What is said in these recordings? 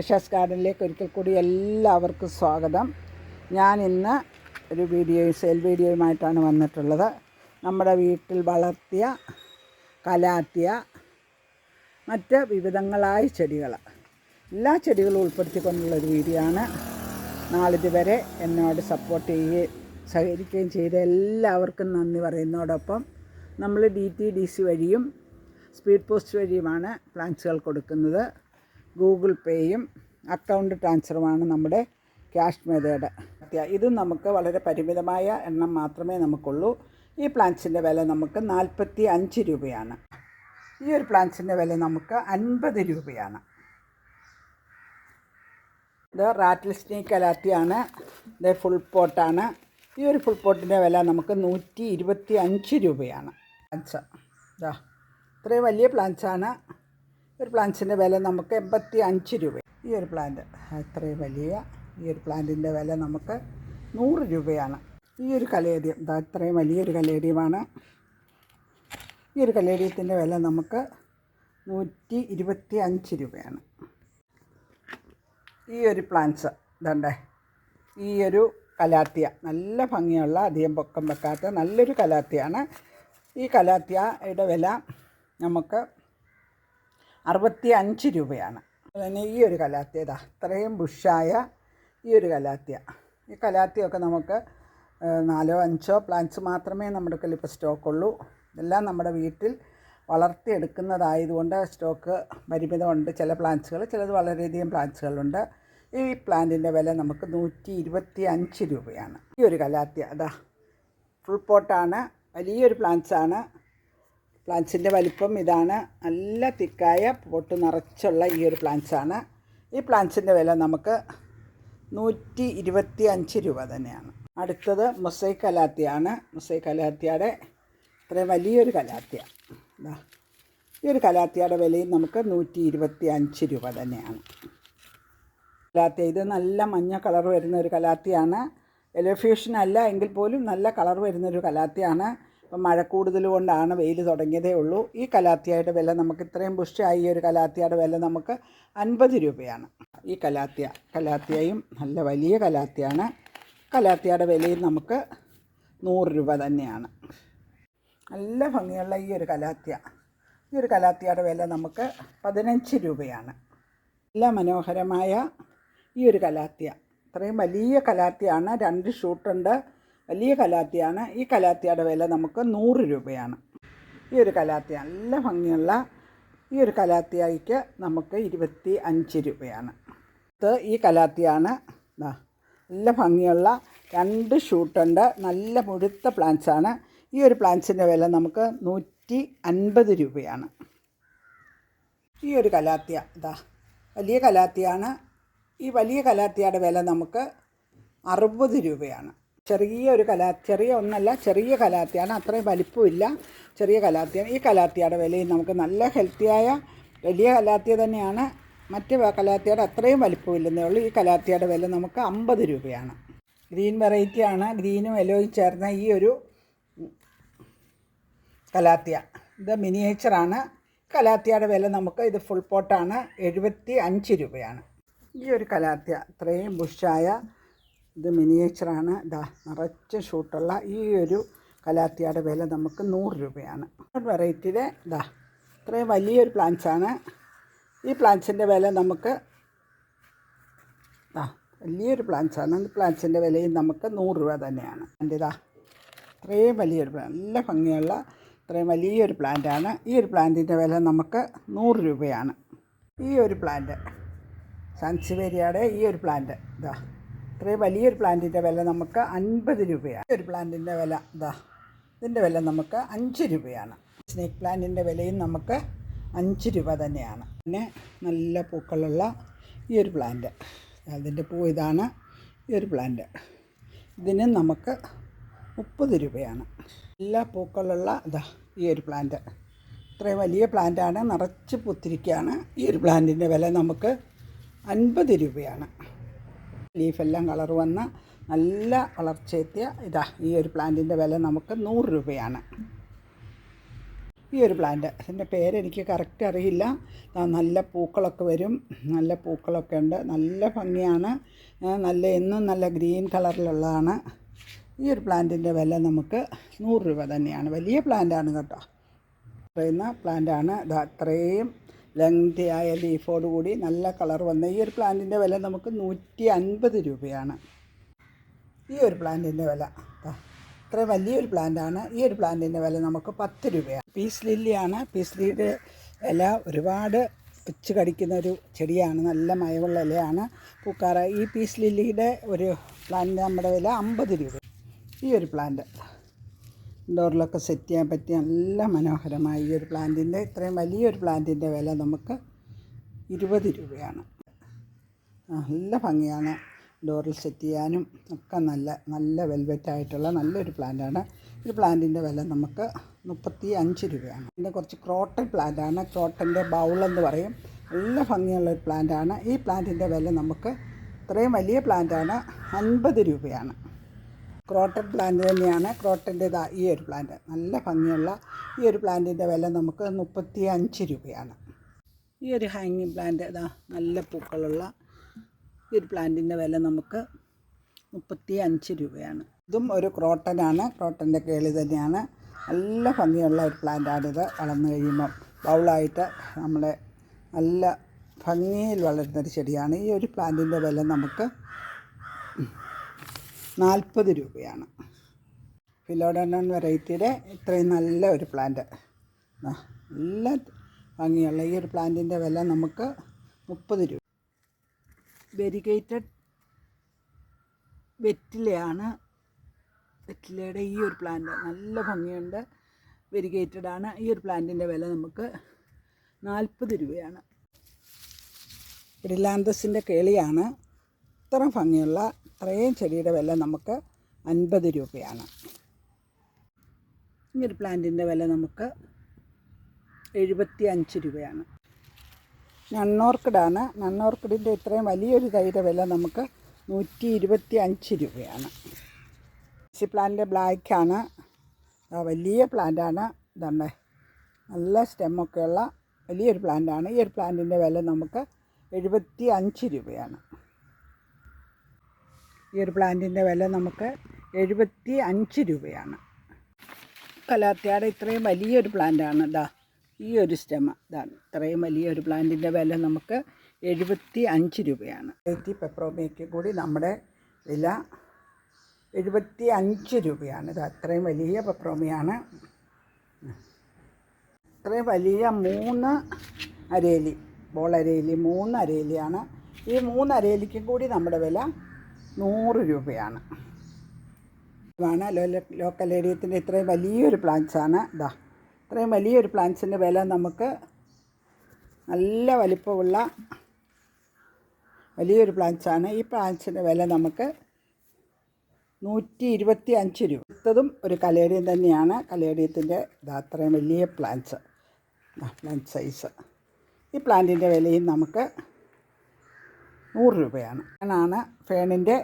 അഷാസ് ഗാർഡനിലേക്ക് ഒരിക്കൽ കൂടി എല്ലാവർക്കും സ്വാഗതം. ഞാൻ ഇന്ന് ഒരു വീഡിയോ സെൽ വീഡിയോയുമായിട്ടാണ് വന്നിട്ടുള്ളത്. നമ്മുടെ വീട്ടിൽ വളർത്തിയ കലാത്തിയ മറ്റ് വിവിധങ്ങളായ ചെടികൾ. എല്ലാ ചെടികളും ഉൾപ്പെടുത്തിക്കൊണ്ടുള്ള ഒരു വീഡിയോ ആണ്. നാളിതുവരെ എന്നോട് സപ്പോർട്ട് ചെയ്യുകയും സഹകരിക്കുകയും ചെയ്ത എല്ലാവർക്കും നന്ദി പറയുന്നതോടൊപ്പം നമ്മൾ ഡി ടി ഡി സി വഴിയും സ്പീഡ് പോസ്റ്റ് വഴിയുമാണ് പ്ലാന്റ്സുകൾ കൊടുക്കുന്നത്. ഗൂഗിൾ പേയും അക്കൗണ്ട് ട്രാൻസ്ഫറുമാണ് നമ്മുടെ ക്യാഷ് മെതേഡ്. ഇത് നമുക്ക് വളരെ പരിമിതമായ എണ്ണം മാത്രമേ നമുക്കുള്ളൂ. ഈ പ്ലാന്റ്സിന്റെ വില നമുക്ക് നാൽപ്പത്തി അഞ്ച് രൂപയാണ്. ഈ ഒരു പ്ലാന്റ്സിന്റെ വില നമുക്ക് അൻപത് രൂപയാണ്. ഇത് റാറ്റിൽ സ്നേക്ക് അലാത്തിയാണ് ഇത് ഫുൾ പോട്ടാണ്. ഈ ഒരു ഫുൾ പോട്ടിന്റെ വില നമുക്ക് നൂറ്റി ഇരുപത്തി അഞ്ച് രൂപയാണ്. പ്ലാൻസ് ഇതാ ഇത്രയും വലിയ പ്ലാന്റ്സാണ്. ഒരു പ്ലാന്റ്സിന്റെ വില നമുക്ക് എൺപത്തി അഞ്ച് രൂപ. ഈ ഒരു പ്ലാന്റ് അത്രയും വലിയ ഈ ഒരു പ്ലാന്റിന്റെ വില നമുക്ക് നൂറ് രൂപയാണ്. ഈ ഒരു കലേരിയം ഇതാ ഇത്രയും വലിയൊരു കലേരിയമാണ്. ഈ ഒരു കലേരിയത്തിന്റെ വില നമുക്ക് നൂറ്റി ഇരുപത്തി അഞ്ച് രൂപയാണ്. ഈ ഒരു പ്ലാന്റ്സ് ഇതണ്ടേ ഈ ഒരു കലാത്തിയ നല്ല ഭംഗിയുള്ള അധികം പൊക്കം വെക്കാത്ത നല്ലൊരു കലാത്തിയാണ്. ഈ കലാത്തിയയുടെ വില നമുക്ക് അറുപത്തി അഞ്ച് രൂപയാണ്. അതുപോലെ ഈ ഒരു കലാത്തിയ ഇതാ ഇത്രയും ബുഷായ ഈ ഒരു കലാത്തിയ. ഈ കലാത്തിയൊക്കെ നമുക്ക് നാലോ അഞ്ചോ പ്ലാന്റ്സ് മാത്രമേ നമ്മുടെ ഇപ്പോൾ സ്റ്റോക്കുള്ളൂ. ഇതെല്ലാം നമ്മുടെ വീട്ടിൽ വളർത്തിയെടുക്കുന്നതായതുകൊണ്ട് സ്റ്റോക്ക് പരിമിതമുണ്ട്. ചില പ്ലാന്റ്സുകൾ ചിലത് വളരെയധികം പ്ലാന്റ്സുകളുണ്ട്. ഈ പ്ലാന്റിന്റെ വില നമുക്ക് നൂറ്റി ഇരുപത്തി അഞ്ച് രൂപയാണ്. ഈ ഒരു കലാത്തിയ അതാ ഫുൾ പോട്ടാണ് വലിയൊരു പ്ലാന്റ്സാണ്. പ്ലാന്റ്സിന്റെ വലിപ്പം ഇതാണ്. നല്ല തിക്കായ പൊട്ട് നിറച്ചുള്ള ഈ ഒരു പ്ലാന്റ്സാണ്. ഈ പ്ലാന്റ്സിന്റെ വില നമുക്ക് നൂറ്റി ഇരുപത്തി അഞ്ച് രൂപ തന്നെയാണ്. അടുത്തത് മുസൈ കലാത്തിയാണ്. മുസൈ കലാത്തിയുടെ ഇത്രയും വലിയൊരു കലാത്തിയ. ഈ ഒരു കലാത്തിയുടെ വിലയും നമുക്ക് നൂറ്റി ഇരുപത്തി അഞ്ച് രൂപ തന്നെയാണ്. കലാത്തിയ ഇത് നല്ല മഞ്ഞ കളർ വരുന്ന ഒരു കലാത്തിയാണ്. എലോഫ്യൂഷൻ അല്ല എങ്കിൽ പോലും നല്ല കളർ വരുന്നൊരു കലാത്തിയാണ്. ഇപ്പം മഴ കൂടുതൽ കൊണ്ടാണ് വെയിൽ തുടങ്ങിയതേ ഉള്ളൂ. ഈ കലാത്തിയയുടെ വില നമുക്ക് ഇത്രയും പുഷ്ടിയായി ഒരു കലാത്തിയയുടെ വില നമുക്ക് അൻപത് രൂപയാണ്. ഈ കലാത്തിയ കലാത്തിയയും നല്ല വലിയ കലാത്തിയാണ്. കലാത്തിയയുടെ വിലയും നമുക്ക് നൂറ് രൂപ തന്നെയാണ്. നല്ല ഭംഗിയുള്ള ഈ ഒരു കലാത്തിയ ഈ ഒരു കലാത്തിയയുടെ വില നമുക്ക് പതിനഞ്ച് രൂപയാണ്. നല്ല മനോഹരമായ ഈ ഒരു കലാത്തിയ. ഇത്രയും വലിയ കലാത്തിയാണ്. രണ്ട് ഷൂട്ടുണ്ട്. വലിയ കലാത്തിയാണ്. ഈ കലാത്തിയുടെ വില നമുക്ക് നൂറ് രൂപയാണ്. ഈ ഒരു കലാത്തിയ നല്ല ഭംഗിയുള്ള ഈ ഒരു കലാത്തിയായിക്ക് നമുക്ക് ഇരുപത്തി അഞ്ച് രൂപയാണ്. ഇത് ഈ കലാത്തിയാണ്. നല്ല ഭംഗിയുള്ള രണ്ട് ഷൂട്ടുണ്ട് നല്ല മുഴുത്ത പ്ലാന്റ്സാണ് ഈ ഒരു പ്ലാന്റ്സിന്റെ വില നമുക്ക് നൂറ്റി അൻപത് രൂപയാണ്. ഈ ഒരു കലാത്തിയ ഇതാ വലിയ കലാത്തിയാണ്. ഈ വലിയ കലാത്തിയുടെ വില നമുക്ക് അറുപത് രൂപയാണ്. ചെറിയ ഒരു കലാ ചെറിയ ഒന്നല്ല ചെറിയ കലാത്തിയാണ്. അത്രയും വലിപ്പമില്ല. ചെറിയ കലാത്തിയാണ്. ഈ കലാത്തിയുടെ വിലയും നമുക്ക് നല്ല ഹെൽത്തിയായ വലിയ കലാത്തിയ തന്നെയാണ്. മറ്റ് കലാത്തിയുടെ അത്രയും വലിപ്പമില്ലെന്നേ ഉള്ളൂ. ഈ കലാത്തിയുടെ വില നമുക്ക് അമ്പത് രൂപയാണ്. ഗ്രീൻ വെറൈറ്റിയാണ് ഗ്രീനും യെല്ലോയും ചേർന്ന ഈ ഒരു കലാത്തിയ. ഇത് മിനിയേച്ചറാണ് കലാത്തിയുടെ വില നമുക്ക് ഇത് ഫുൾ പോട്ടാണ് എഴുപത്തി അഞ്ച് രൂപയാണ്. ഈ ഒരു കലാത്തിയ ഇത്രയും ബുഷായ ഇത് മിനിയേച്ചറാണ്. ഇതാ നിറച്ച് ഷൂട്ടുള്ള ഈ ഒരു കലാത്തിയയുടെ വില നമുക്ക് നൂറ് രൂപയാണ്. വെറൈറ്റിയുടെ ഇതാ ഇത്രയും വലിയൊരു പ്ലാന്റ്സാണ്. ഈ പ്ലാന്റ്സിന്റെ വില നമുക്ക് ആ വലിയൊരു പ്ലാന്റ്സാണ്. ഈ പ്ലാന്റ്സിന്റെ വിലയും നമുക്ക് നൂറ് രൂപ തന്നെയാണ്. എന്റെ ഇതാ ഇത്രയും വലിയൊരു നല്ല ഭംഗിയുള്ള ഇത്രയും വലിയൊരു പ്ലാന്റാണ്. ഈ ഒരു പ്ലാന്റിന്റെ വില നമുക്ക് നൂറ് രൂപയാണ്. ഈ ഒരു പ്ലാന്റ് സാൻസിവേരിയയുടെ ഈ ഒരു പ്ലാന്റ് ഇതാ ഇത്രയും വലിയൊരു പ്ലാന്റിന്റെ വില നമുക്ക് അൻപത് രൂപയാണ്. ഒരു പ്ലാന്റിന്റെ വില ഇതാ ഇതിന്റെ വില നമുക്ക് അഞ്ച് രൂപയാണ്. സ്നേക്ക് പ്ലാന്റിന്റെ വിലയും നമുക്ക് അഞ്ച് രൂപ തന്നെയാണ്. പിന്നെ നല്ല പൂക്കളുള്ള ഈ ഒരു പ്ലാന്റ്. അതിന്റെ പൂ ഇതാണ് ഈ ഒരു പ്ലാന്റ്. ഇതിന് നമുക്ക് മുപ്പത് രൂപയാണ്. എല്ലാ പൂക്കളുള്ള ഇതാ ഈ ഒരു പ്ലാന്റ്. ഇത്രയും വലിയ പ്ലാന്റാണ് നിറച്ച് പൂത്തിരിക്കുകയാണ്. ഈ ഒരു പ്ലാന്റിന്റെ വില നമുക്ക് അൻപത് രൂപയാണ്. ലീഫെല്ലാം കളർ വന്ന നല്ല വളർച്ചയെത്തിയ ഇതാ ഈ ഒരു പ്ലാന്റിന്റെ വില നമുക്ക് നൂറ് രൂപയാണ്. ഈ ഒരു പ്ലാന്റ് അതിന്റെ പേരെനിക്ക് കറക്റ്റ് അറിയില്ല. നല്ല പൂക്കളൊക്കെ വരും. നല്ല പൂക്കളൊക്കെ ഉണ്ട്. നല്ല ഭംഗിയാണ്. നല്ല എന്നും നല്ല ഗ്രീൻ കളറിലുള്ളതാണ്. ഈ ഒരു പ്ലാന്റിന്റെ വില നമുക്ക് നൂറ് രൂപ തന്നെയാണ്. വലിയ പ്ലാന്റാണ് കേട്ടോ. പറയുന്ന പ്ലാന്റാണ്. ഇത് അത്രയും ലെങ്തിയായ ലീഫോട് കൂടി നല്ല കളർ വന്ന ഈ ഒരു പ്ലാന്റിന്റെ വില നമുക്ക് നൂറ്റി അൻപത് രൂപയാണ്. ഈ ഒരു പ്ലാന്റിന്റെ വില. ദാ, ഇത്രയും വലിയൊരു പ്ലാന്റാണ്. ഈ ഒരു പ്ലാന്റിന്റെ വില നമുക്ക് പത്ത് രൂപയാണ്. പീസ് ലില്ലിയാണ്. പീസ് ലില്ലിയുടെ ഇല ഒരുപാട് വെച്ച് കടിക്കുന്ന ഒരു ചെടിയാണ്. നല്ല മയമുള്ള ഇലയാണ്. പൂക്കാറ് ഈ പീസ് ലില്ലിയുടെ ഒരു പ്ലാന്റ് നമ്മുടെ വില അമ്പത് രൂപ. ഈ ഒരു പ്ലാന്റ്. ഇൻഡോറിലൊക്കെ സെറ്റ് ചെയ്യാൻ പറ്റിയ നല്ല മനോഹരമായ ഈ ഒരു പ്ലാന്റിന്റെ ഇത്രയും വലിയൊരു പ്ലാന്റിന്റെ വില നമുക്ക് ഇരുപത് രൂപയാണ്. നല്ല ഭംഗിയാണ് ഡോറിൽ സെറ്റ് ചെയ്യാനും. ഒക്കെ നല്ല നല്ല വെൽവെറ്റ് ആയിട്ടുള്ള നല്ലൊരു പ്ലാന്റാണ്. ഈ പ്ലാന്റിന്റെ വില നമുക്ക് മുപ്പത്തി അഞ്ച് രൂപയാണ്. പിന്നെ കുറച്ച് ക്രോട്ടൺ പ്ലാന്റാണ്. ക്രോട്ടന്റെ ബൗളെന്ന് പറയും. നല്ല ഭംഗിയുള്ള ഒരു പ്ലാന്റാണ്. ഈ പ്ലാന്റിന്റെ വില നമുക്ക് ഇത്രയും വലിയ പ്ലാന്റാണ് അൻപത് രൂപയാണ്. ക്രോട്ടൺ പ്ലാന്റ് തന്നെയാണ്. ക്രോട്ടന്റെ ഇതാ ഈ ഒരു പ്ലാന്റ്. നല്ല ഭംഗിയുള്ള ഈ ഒരു പ്ലാന്റിന്റെ വില നമുക്ക് മുപ്പത്തി അഞ്ച് രൂപയാണ്. ഈ ഒരു ഹാങ്ങിങ് പ്ലാന്റ് ഇതാ നല്ല പൂക്കളുള്ള ഈ ഒരു പ്ലാന്റിന്റെ വില നമുക്ക് മുപ്പത്തി അഞ്ച് രൂപയാണ്. ഇതും ഒരു ക്രോട്ടനാണ്. ക്രോട്ടന്റെ കേളി തന്നെയാണ്. നല്ല ഭംഗിയുള്ള ഒരു പ്ലാന്റാണിത്. വളർന്നു കഴിയുമ്പം ബൗളായിട്ട് നമ്മളെ നല്ല ഭംഗിയിൽ വളരുന്നൊരു ചെടിയാണ്. ഈ ഒരു പ്ലാന്റിന്റെ വില നമുക്ക് നാൽപ്പത് രൂപയാണ്. ഫിലോഡോൺ വെറൈറ്റിയുടെ ഇത്രയും നല്ല ഒരു പ്ലാന്റ് നല്ല ഭംഗിയുള്ള ഈ ഒരു പ്ലാന്റിന്റെ വില നമുക്ക് മുപ്പത് രൂപ. വെരിഗേറ്റഡ് വെറ്റിലയാണ് വെറ്റിലയുടെ ഈ ഒരു പ്ലാന്റ് നല്ല ഭംഗിയുണ്ട്. വെരിഗേറ്റഡ് ആണ്. ഈ ഒരു പ്ലാന്റിന്റെ വില നമുക്ക് നാൽപ്പത് രൂപയാണ്. ബ്രിലാന്തസിന്റെ കേളിയാണ്. ഇത്ര ഭംഗിയുള്ള ഇത്രയും ചെടിയുടെ വില നമുക്ക് അൻപത് രൂപയാണ്. ഈ ഒരു പ്ലാന്റിന്റെ വില നമുക്ക് എഴുപത്തി അഞ്ച് രൂപയാണ്. നണ്ണോർക്കിഡാണ് നണ്ണോർക്കിഡിന്റെ ഇത്രയും വലിയൊരു തൈയുടെ വില നമുക്ക് നൂറ്റി ഇരുപത്തി അഞ്ച് രൂപയാണ്. ഈ പ്ലാന്റ് ബ്ലാക്കാണ്. വലിയ പ്ലാന്റാണ്. ഇതുണ്ട് നല്ല സ്റ്റെമ്മൊക്കെയുള്ള വലിയൊരു പ്ലാന്റാണ്. ഈ ഒരു പ്ലാന്റിന്റെ വില നമുക്ക് എഴുപത്തി അഞ്ച് രൂപയാണ്. ഈ ഒരു പ്ലാന്റിന്റെ വില നമുക്ക് എഴുപത്തി അഞ്ച് രൂപയാണ്. കലാത്തിയാടെ ഇത്രയും വലിയൊരു പ്ലാന്റാണ് ഇതാ ഈ ഒരു സ്റ്റെമ. ഇതാണ് ഇത്രയും വലിയൊരു പ്ലാന്റിന്റെ വില നമുക്ക് എഴുപത്തി അഞ്ച് രൂപയാണ്. വെറൈറ്റി പെപ്രോമയ്ക്ക് കൂടി നമ്മുടെ വില എഴുപത്തി അഞ്ച് രൂപയാണ്. ഇത് അത്രയും വലിയ പെപ്രോമയാണ് ഇത്രയും വലിയ മൂന്ന് അരേലി ബോൾ അരേലി മൂന്ന് അരേലിയാണ്. ഈ മൂന്ന് അരേലിക്കും കൂടി നമ്മുടെ വില നൂറ് രൂപയാണ്. ഇതാണ് ലോക്കൽ ഏരിയത്തിന്റെ ഇത്രയും വലിയൊരു പ്ലാന്റ്സാണ് ഇതാ ഇത്രയും വലിയൊരു പ്ലാന്റ്സിന്റെ വില നമുക്ക് നല്ല വലിപ്പമുള്ള വലിയൊരു പ്ലാന്റ്സാണ് ഈ പ്ലാന്റ്സിന്റെ വില നമുക്ക് നൂറ്റി ഇരുപത്തി അഞ്ച് രൂപ. അടുത്തതും ഒരു കലേഡിയം തന്നെയാണ്. കലേഡിയത്തിന്റെ ഇതാ അത്രയും വലിയ പ്ലാന്റ്സ് പ്ലാന്റ് സൈസ് ഈ പ്ലാന്റിന്റെ വിലയും നമുക്ക് നൂറ് രൂപയാണ്. ആണ് ഫേണിന്റെ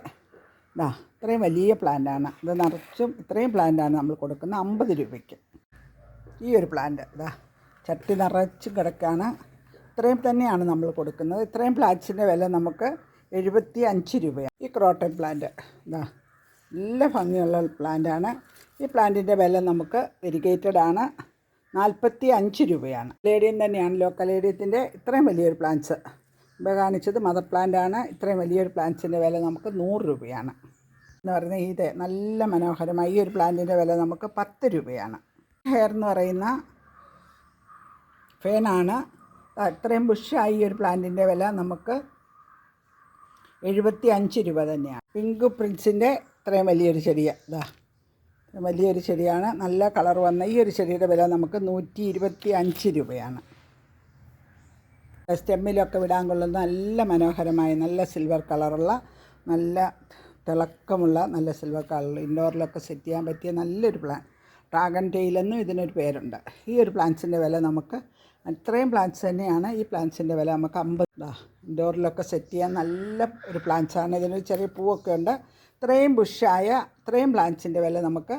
ഇതാ ഇത്രയും വലിയ പ്ലാന്റാണ്. ഇത് നിറച്ചും ഇത്രയും പ്ലാന്റാണ് നമ്മൾ കൊടുക്കുന്നത് അമ്പത് രൂപയ്ക്ക്. ഈ ഒരു പ്ലാന്റ് ഇതാ ചട്ടി നിറച്ച് കിടക്കാണ്. ഇത്രയും തന്നെയാണ് നമ്മൾ കൊടുക്കുന്നത്. ഇത്രയും പ്ലാന്റ്സിന്റെ വില നമുക്ക് എഴുപത്തി അഞ്ച് രൂപയാണ്. ഈ ക്രോട്ടൺ പ്ലാന്റ് ഇതാ നല്ല ഭംഗിയുള്ള പ്ലാന്റാണ്. ഈ പ്ലാന്റിന്റെ വില നമുക്ക് വെരിഗേറ്റഡ് ആണ്. നാൽപ്പത്തി അഞ്ച് രൂപയാണ്. ലേഡിയം തന്നെയാണ് ലോക്കൽ ഏരിയത്തിന്റെ ഇത്രയും വലിയൊരു പ്ലാന്റ്സ്. കാണിച്ചത് മദർ പ്ലാന്റ് ആണ്. ഇത്രയും വലിയൊരു പ്ലാന്റ്സിന്റെ വില നമുക്ക് നൂറ് രൂപയാണ്. എന്ന് പറയുന്നത് ഇത് നല്ല മനോഹരമായ ഈ ഒരു പ്ലാന്റിന്റെ വില നമുക്ക് പത്ത് രൂപയാണ്. ഹെയർ എന്ന് പറയുന്ന ഫേനാണ് ഇത്രയും ബുഷായി ഈ ഒരു പ്ലാന്റിന്റെ വില നമുക്ക് എഴുപത്തി അഞ്ച് രൂപ തന്നെയാണ്. പിങ്ക് പ്രിൻസിന്റെ ഇത്രയും വലിയൊരു ചെടിയാണ് ഇതാ വലിയൊരു ചെടിയാണ്. നല്ല കളർ വന്ന ഈ ഒരു ചെടിയുടെ വില നമുക്ക് നൂറ്റി ഇരുപത്തി അഞ്ച് രൂപയാണ്. സ്റ്റെമ്മിലൊക്കെ വിടാൻ കൊള്ളുന്ന നല്ല മനോഹരമായ നല്ല സിൽവർ കളറുള്ള നല്ല തിളക്കമുള്ള നല്ല സിൽവർ കളർ ഇൻഡോറിലൊക്കെ സെറ്റ് ചെയ്യാൻ പറ്റിയ നല്ലൊരു പ്ലാൻ. ഡ്രാഗൺ ടെയിലെന്നും ഇതിനൊരു പേരുണ്ട്. ഈ ഒരു പ്ലാന്റ്സിന്റെ വില നമുക്ക് അത്രയും പ്ലാന്റ്സ് തന്നെയാണ് ഈ പ്ലാന്റ്സിന്റെ വില നമുക്ക് അമ്പത് ഇൻഡോറിലൊക്കെ സെറ്റ് ചെയ്യാൻ നല്ല ഒരു പ്ലാന്റ്സാണ്. ഇതിനൊരു ചെറിയ പൂവൊക്കെ ഉണ്ട്. ഇത്രയും ബുഷായ ഇത്രയും പ്ലാന്റ്സിന്റെ വില നമുക്ക്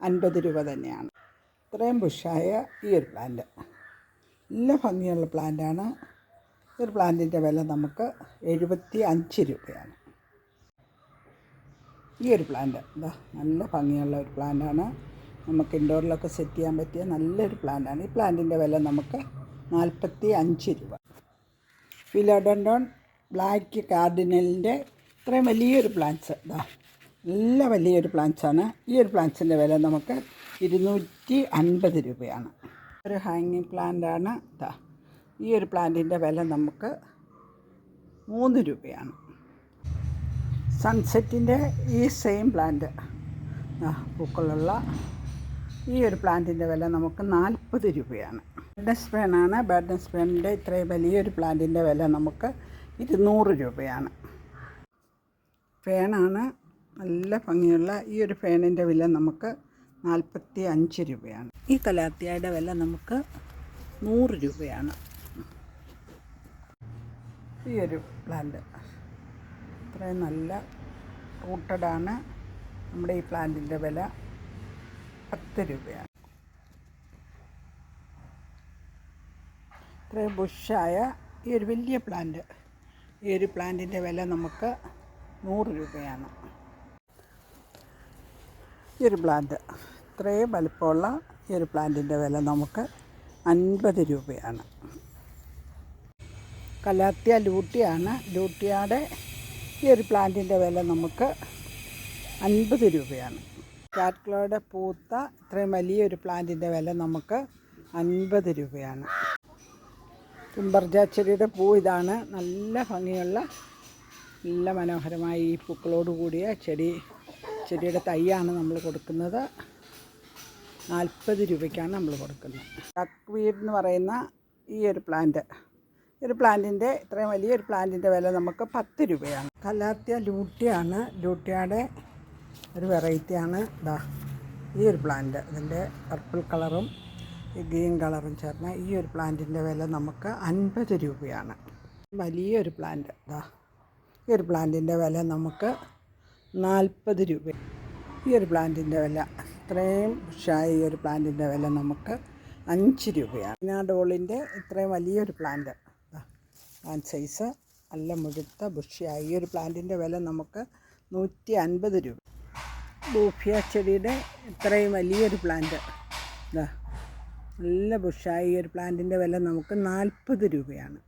അൻപത് രൂപ തന്നെയാണ്. ഇത്രയും ബുഷായ ഈ ഒരു പ്ലാന്റ്. നല്ല ഭംഗിയുള്ള പ്ലാന്റാണ്. ഒരു പ്ലാന്റിന്റെ വില നമുക്ക് എഴുപത്തി അഞ്ച് രൂപയാണ്. ഈ ഒരു പ്ലാന്റ് എന്താ? നല്ല ഭംഗിയുള്ള ഒരു പ്ലാന്റാണ്. നമുക്ക് ഇൻഡോറിലൊക്കെ സെറ്റ് ചെയ്യാൻ പറ്റിയ നല്ലൊരു പ്ലാന്റാണ്. ഈ പ്ലാന്റിന്റെ വില നമുക്ക് നാൽപ്പത്തി അഞ്ച് രൂപ. ഫിലോഡൻഡോൺ ബ്ലാക്ക് കാർഡിനലിന്റെ ഇത്രയും വലിയൊരു പ്ലാന്റ്സ് ഇതാ. നല്ല വലിയൊരു പ്ലാന്റ്സാണ്. ഈ ഒരു പ്ലാന്റ്സിന്റെ വില നമുക്ക് ഇരുന്നൂറ്റി അൻപത് രൂപയാണ്. ഒരു ഹാങ്ങിങ് പ്ലാന്റാണ്. ഇതാ. ഈ ഒരു പ്ലാന്റിന്റെ വില നമുക്ക് മൂന്ന് രൂപയാണ്. സൺസെറ്റിന്റെ ഈ സെയിം പ്ലാന്റ് പൂക്കളുള്ള ഈ ഒരു പ്ലാന്റിന്റെ വില നമുക്ക് നാൽപ്പത് രൂപയാണ്. ബാഡ്നസ് പേനാണ് ബാഡ്നസ് പേനിന്റെ ഇത്രയും വലിയൊരു പ്ലാന്റിന്റെ വില നമുക്ക് ഇരുന്നൂറ് രൂപയാണ്. ഫേണാണ് നല്ല ഭംഗിയുള്ള ഈ ഒരു ഫേണിന്റെ വില നമുക്ക് നാൽപ്പത്തി അഞ്ച് രൂപയാണ്. ഈ കലാത്തിയായുടെ വില നമുക്ക് നൂറ് രൂപയാണ്. ഈ ഒരു പ്ലാന്റ് ഇത്രയും നല്ല റൂട്ടഡാണ് നമ്മുടെ ഈ പ്ലാന്റിന്റെ വില പത്ത് രൂപയാണ്. ഇത്രയും ബുഷായ ഈ ഒരു വലിയ പ്ലാന്റ് ഈ ഒരു പ്ലാന്റിന്റെ വില നമുക്ക് നൂറ് രൂപയാണ്. ഈ ഒരു പ്ലാന്റ് ഇത്രയും വലിപ്പമുള്ള ഈ ഒരു പ്ലാന്റിന്റെ വില നമുക്ക് അൻപത് രൂപയാണ്. കലാത്തിയ ലൂട്ടിയാണ്. ലൂട്ടിയാടെ ഈ ഒരു പ്ലാന്റിന്റെ വില നമുക്ക് അൻപത് രൂപയാണ്. കാറ്റ്ക്ലോയുടെ പൂത്ത ഇത്രയും വലിയൊരു പ്ലാന്റിന്റെ വില നമുക്ക് അൻപത് രൂപയാണ്. തുമ്പർജാച്ചെടിയുടെ പൂ ഇതാണ്. നല്ല ഭംഗിയുള്ള നല്ല മനോഹരമായ ഈ പൂക്കളോട് കൂടിയ ചെടി. ചെടിയുടെ തൈയാണ് നമ്മൾ കൊടുക്കുന്നത്. നാൽപ്പത് രൂപയ്ക്കാണ് നമ്മൾ കൊടുക്കുന്നത്. ഡക്വീഡ് എന്ന് പറയുന്ന ഈ ഒരു പ്ലാന്റ് ഒരു പ്ലാന്റിന്റെ ഇത്രയും വലിയൊരു പ്ലാന്റിന്റെ വില നമുക്ക് പത്ത് രൂപയാണ്. കല്ലാത്തിയ ലൂട്ടിയാണ്. ലൂട്ടിയുടെ ഒരു വെറൈറ്റിയാണ്. ഇതാ ഈ ഒരു പ്ലാന്റ്. ഇതിന്റെ പർപ്പിൾ കളറും ഗ്രീൻ കളറും ചേർന്ന ഈ ഒരു പ്ലാന്റിന്റെ വില നമുക്ക് അൻപത് രൂപയാണ്. വലിയൊരു പ്ലാന്റ്. ഇതാ ഈ ഒരു പ്ലാന്റിന്റെ വില നമുക്ക് നാൽപ്പത് രൂപ. ഈ ഒരു പ്ലാന്റിന്റെ വില ഇത്രയും ഷായ ഈ ഒരു പ്ലാന്റിന്റെ വില നമുക്ക് അഞ്ച് രൂപയാണ്. ഡോളിന്റെ ഇത്രയും വലിയൊരു പ്ലാന്റ്. സൈസ് നല്ല മുഴുത്ത ബുഷിയായി ഈ ഒരു പ്ലാന്റിന്റെ വില നമുക്ക് നൂറ്റി അൻപത് രൂപ. ബൂഫിയ ചെടിയുടെ ഇത്രയും വലിയൊരു പ്ലാന്റ്. ഇതാ നല്ല ബുഷായി ഈ ഒരു പ്ലാന്റിന്റെ വില നമുക്ക് നാൽപ്പത് രൂപയാണ്.